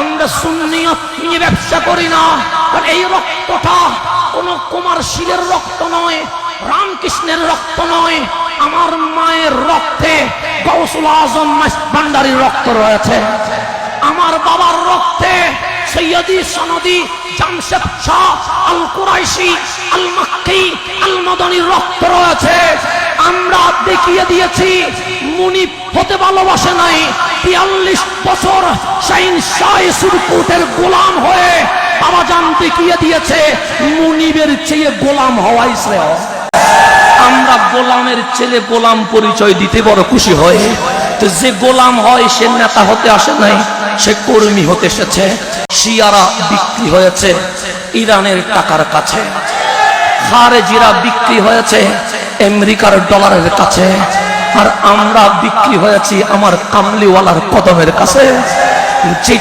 আমরা সুন্নিয়ত নিয়ে ব্যবসা করি না। কারণ এই রক্তটা কোন কুমার শিলের রক্ত নয়, রামকৃষ্ণের রক্ত নয়, আমার মায়ের রক্তে গৌসুল আজম ভান্ডারির রক্ত রয়েছে। আমার বাবার রক্তে সৈয়দি সনদি জামশেদ শাহ আল কুরাইশি, আল মাক্কি, আল মদনির রক্ত রয়েছে। আমরা দেখিয়ে দিয়েছি, মুনি হতে ভালোবাসে নাই। তিয়াল্লিশ বছর শাইন শাহ সুরকুটের গোলাম হয়ে বাবাজান দেখিয়ে দিয়েছে, মুনিবের চেয়ে গোলাম হওয়াই শ্রেয়। আমরা গোলামের ছেলে গোলাম পরিচয় দিতে বড় খুশি হয় তো যে গোলাম হয়, সে নেতা হতে আসে নাই, সে কর্মী হতে এসেছে, শিয়ারা বিক্রি হয়েছে, ইরানের টাকার কাছে। খারেজিরা বিক্রি হয়েছে আমেরিকার ডলারের কাছে। আর আমরা বিক্রি হয়েছি আমার কামলিওয়ালার কদমের কাছে। যেটা